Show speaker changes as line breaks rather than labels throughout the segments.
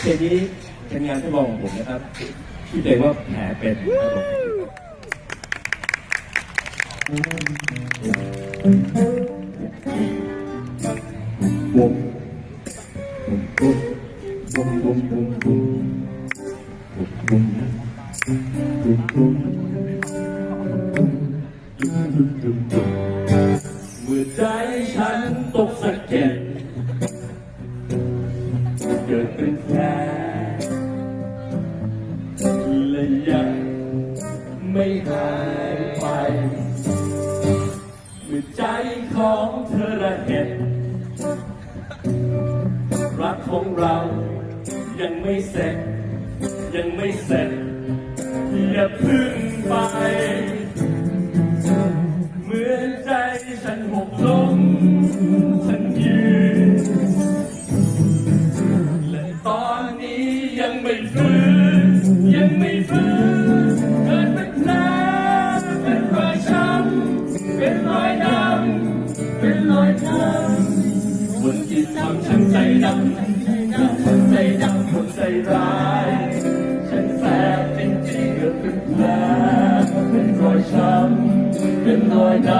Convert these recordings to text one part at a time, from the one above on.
เพลงนี้เป็นงานทดลองของผมนะครับที่อเพลงว่าแผลเป็นครับผมบุ้มบุ้มบุ้มบุ้มบุ้มบุ้มบุ้มบุ้มบุ้มบุ้มบุ้มบุ้มเมื่อใจฉันตกสะเก็ด เกิดเป็นแผลและยังไม่หายไป เมื่อใจของเธอละเห็นรักของเรายังไม่เสร็จ ยังไม่เสร็จอย่าพึ่งไป ไม่ฟื้นยังไม่ฟื้นเกิดเป็นแผลเป็นรอยช้ำเป็นรอยดำเป็นรอยช้ำคนที่ทำฉันใจดำฉันใจดำคนใจร้ายฉันแสบจริงๆเกิดเป็นแผลเป็นรอยช้ำเป็นรอยด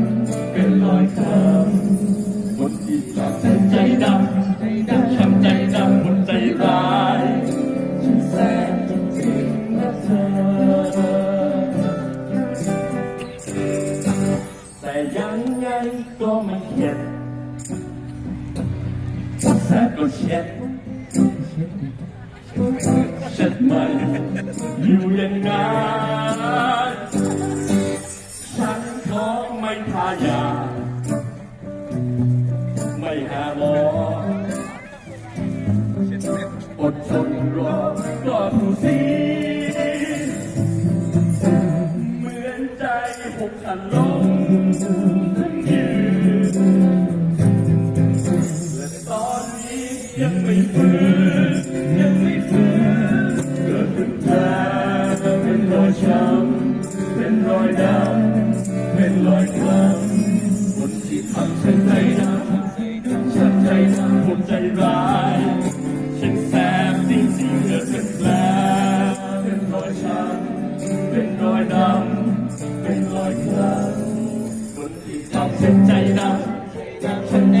ำเป็นรอยช้ำคนที่ทำฉันใจดำฉันใจ ก็ไม่เข็ดแสบก็เช็ดเช็ดมันอยู่อย่างนั้นฉันขอไม่ทายา ไม่หาหมออดทนรอก็ทุสีเหมือนใจหกขันลง อยช้ำเป็นรอยดำเป็นรอยคล้ำคนที่ทำฉันใจดำฉันใจดำคนใจร้ายฉันแสบจริงๆเกิดเป็นแผลเป็นรอยช้ำเป็นรอยดำเป็นรอยคล้ำคนที่ทำฉันใจดำฉันใจ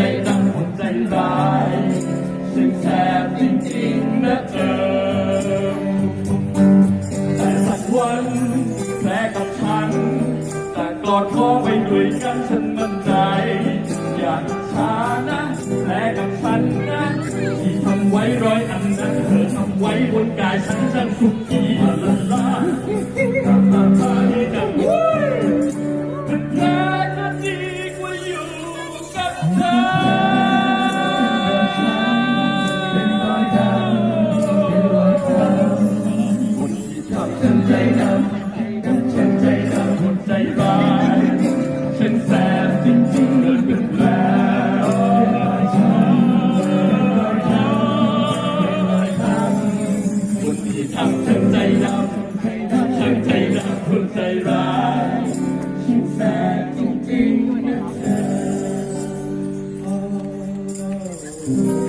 แผลกับฉันแต่กอดคอไปด้วยกันฉันมั่นใจ อย่าช้านะแลกับฉันนะที่ทำไว้ร้อยอันนั้นเธอทำไว้บนกายฉันฉันสุขี ทำฉันใจดำฉันใจดำคนใจร้ายชิงแสบจริงๆนะเธอ